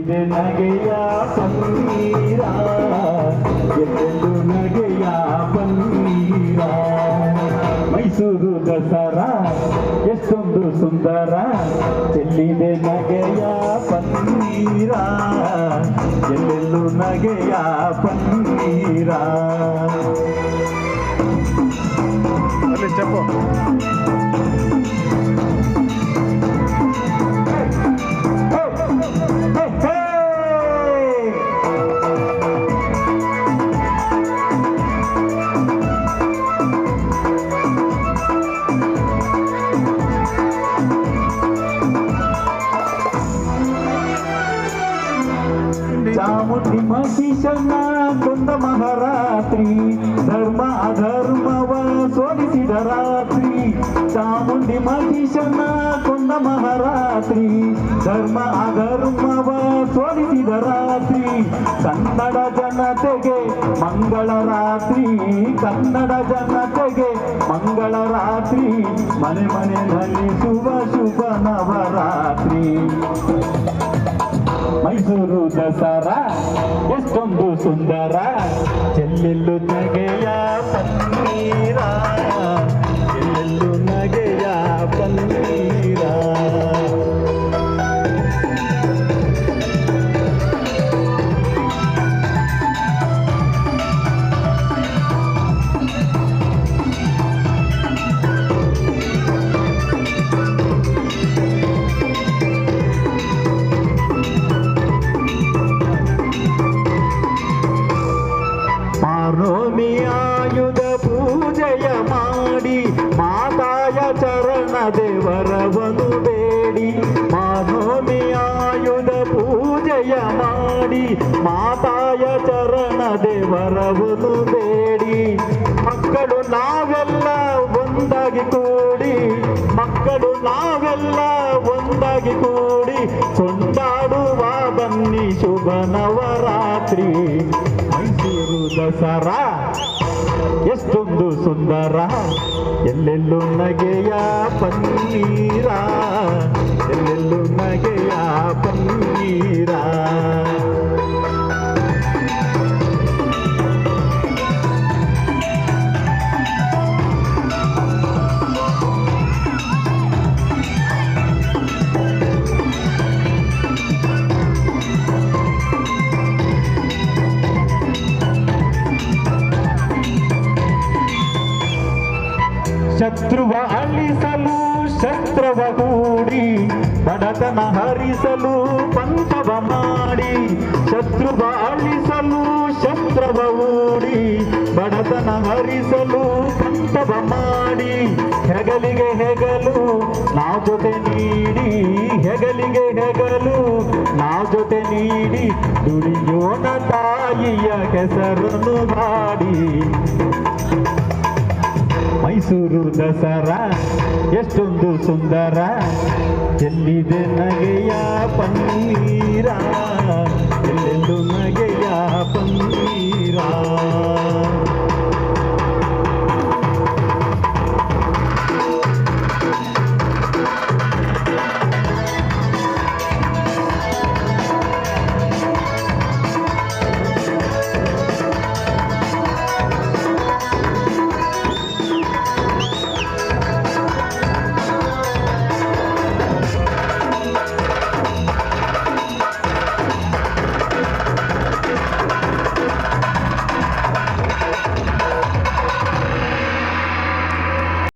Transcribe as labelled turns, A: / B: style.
A: ಇದು ನಗೆಯ ಪನ್ನೀರ ಎಲ್ಲೆಲ್ಲೂ ನಗೆಯ ಪನ್ನೀರ ಮೈಸೂರು ದಸರಾ ಎಷ್ಟೊಂದು ಸುಂದರ ಚೆಲ್ಲಿದೆ ನಗೆಯ ಪನ್ನೀರ ಎಲ್ಲೆಲ್ಲೂ ನಗೆಯ ಪನ್ನೀರ
B: ಅಲ್ಲಿ ಚಪ್ಪು
A: ಚಾಮುಂಡಿ ಮಹಿಷನ ಕೊಂದ ಮಹಾರಾತ್ರಿ ಧರ್ಮ ಅಧರ್ಮವ ಸೋಲಿಸಿದ ರಾತ್ರಿ. ಚಾಮುಂಡಿ ಮಹಿಷನ ಕೊಂದ ಮಹಾರಾತ್ರಿ ಧರ್ಮ ಅಧರ್ಮವ ಸೋಲಿಸಿದ ರಾತ್ರಿ. ಕನ್ನಡ ಜನತೆಗೆ ಮಂಗಳ ರಾತ್ರಿ, ಕನ್ನಡ ಜನತೆಗೆ ಮಂಗಳ ರಾತ್ರಿ. ಮನೆ ಮನೆ ಶುಭ ಶುಭ ನವರಾತ್ರಿ. ಮೈಸೂರು ದಸರಾ. ಎಷ್ಟೊಂದು ಸುಂದರ. ಚೆಲ್ಲೆಲ್ಲು ನಗೆಯ ಪನ್ನೀರ. ಚೆಲ್ಲೆಲ್ಲು ನಗೆಯ ಪನ್ನೀರ. ಪಾರ್ವಮಿ ಆಯುಧ ಪೂಜೆಯ ಮಾಡಿ ಮಾತಾಯ ಚರಣ ದೇವರವನು ಬೇಡಿ. ಮಾನೋಮಿ ಆಯುಧ ಪೂಜೆಯ ಮಾಡಿ ಮಾತಾಯ ಚರಣ ದೇವರವನು ಬೇಡಿ. ಮಕ್ಕಳು ನಾವೆಲ್ಲ ಒಂದಾಗಿ ಕೂಡಿ, ಮಕ್ಕಳು ನಾವೆಲ್ಲ ಒಂದಾಗಿ ಕೂಡಿ ಬನ್ನಿ ಶುಭ ನವರಾತ್ರಿ ಮೈಸೂರು ದಸರಾ. ಎಷ್ಟೊಂದು ಸುಂದರ. ಎಲ್ಲೆಲ್ಲೂ ನಗೆಯ ಪನ್ನೀರ. ಎಲ್ಲೆಲ್ಲೂ ಶತ್ರುವ ಅಳಿಸಲು ಶಸ್ತ್ರವ ಹೂಡಿ, ಬಡತನ ಹರಿಸಲು ಪಂಥವ ಮಾಡಿ, ಶತ್ರುವ ಅಳಿಸಲು ಶಸ್ತ್ರವ ಹೂಡಿ, ಬಡತನ ಹರಿಸಲು ಪಂಥವ ಮಾಡಿ. ಹೆಗಲಿಗೆ ಹೆಗಲು ನಾವು ಜೊತೆ ನೀಡಿ, ಹೆಗಲಿಗೆ ಹೆಗಲು ನಾವು ಜೊತೆ ನೀಡಿ, ದುಡಿಯೋಣ ತಾಯಿಯ ಹೆಸರನ್ನು ಮಾಡಿ ಮೈಸೂರು ದಸರಾ ಎಷ್ಟೊಂದು ಸುಂದರ. ಎಲ್ಲಿದೆ ನಗೆಯ ಪನ್ನೀರ?